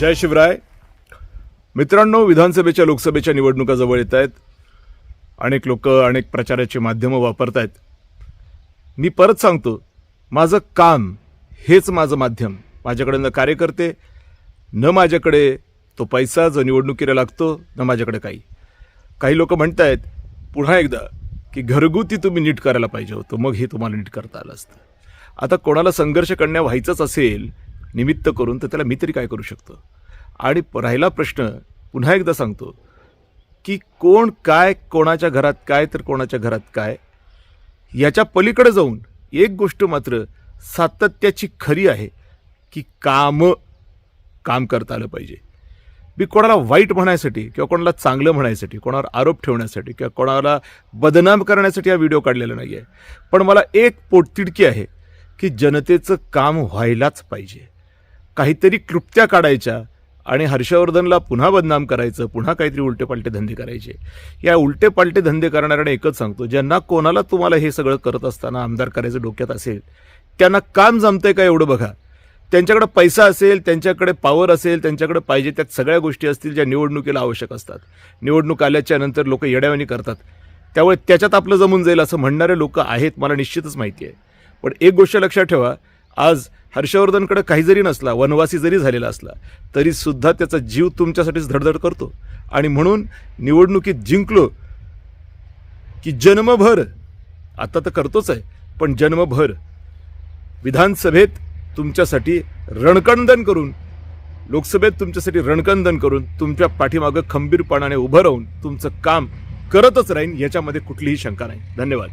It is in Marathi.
जय शिवराय. मित्रांनो विधानसभेच्या लोकसभेच्या निवडणुका जवळ येत आहेत. अनेक लोक अनेक प्रचाराची माध्यमं वापरत आहेत. मी परत सांगतो माझं काम हेच माझं माध्यम. माझ्याकडे न कार्यकर्ते न माझ्याकडे तो पैसा जो निवडणुकीला लागतो न माझ्याकडे काही. काही लोक म्हणत आहेत पुन्हा एकदा की घरगुती तुम्ही नीट करायला पाहिजे होतं मग हे तुम्हाला नीट करता आलं असतं. आता कोणाला संघर्ष करण्या व्हायचंच असेल निमित्त करून तर त्याला मी तरी काय करू शकतो? आणि राहिला प्रश्न पुन्हा एकदा सांगतो की कोण काय कोणाच्या घरात काय तर कोणाच्या घरात काय याच्या पलीकडे जाऊन एक गोष्ट मात्र सातत्याची खरी आहे की काम काम करता आलं पाहिजे. मी कोणाला वाईट म्हणायसाठी किंवा कोणाला चांगलं म्हणायसाठी कोणावर आरोप ठेवण्यासाठी किंवा कोणाला बदनाम करण्यासाठी हा व्हिडिओ काढलेला नाही आहे पण मला एक पोटतिडकी आहे की जनतेचं काम व्हायलाच पाहिजे. काहीतरी क्लुप्त्या काढायच्या आणि हर्षवर्धनला पुन्हा बदनाम करायचं पुन्हा काहीतरी उलटे पालटे धंदे करायचे. या उलटे पालटे धंदे करणाऱ्यांना एकच सांगतो ज्यांना कोणाला तुम्हाला हे सगळं करत असताना आमदार करायचं डोक्यात असेल त्यांना काम जमतंय का एवढं बघा. त्यांच्याकडे पैसा असेल त्यांच्याकडे पॉवर असेल त्यांच्याकडे पाहिजे त्यात सगळ्या गोष्टी असतील ज्या निवडणुकीला आवश्यक असतात. निवडणूक आल्याच्यानंतर लोक येड्यावानी करतात. त्यामुळे त्याच्यात आपलं जमून जाईल असं म्हणणारे लोक आहेत मला निश्चितच माहिती आहे. पण एक गोष्ट लक्षात ठेवा आज हर्षवर्धनकडे काही जरी नसला वनवासी जरी झालेला असला तरीसुद्धा त्याचा जीव तुमच्यासाठीच धडधड करतो. आणि म्हणून निवडणुकीत जिंकलो की जन्मभर आता तर करतोच आहे पण जन्मभर विधानसभेत तुमच्यासाठी रणकंदन करून लोकसभेत तुमच्यासाठी रणकंदन करून तुमच्या पाठीमागं खंबीरपणाने उभं राहून तुमचं काम करतच राहीन याच्यामध्ये कुठलीही शंका नाही. धन्यवाद.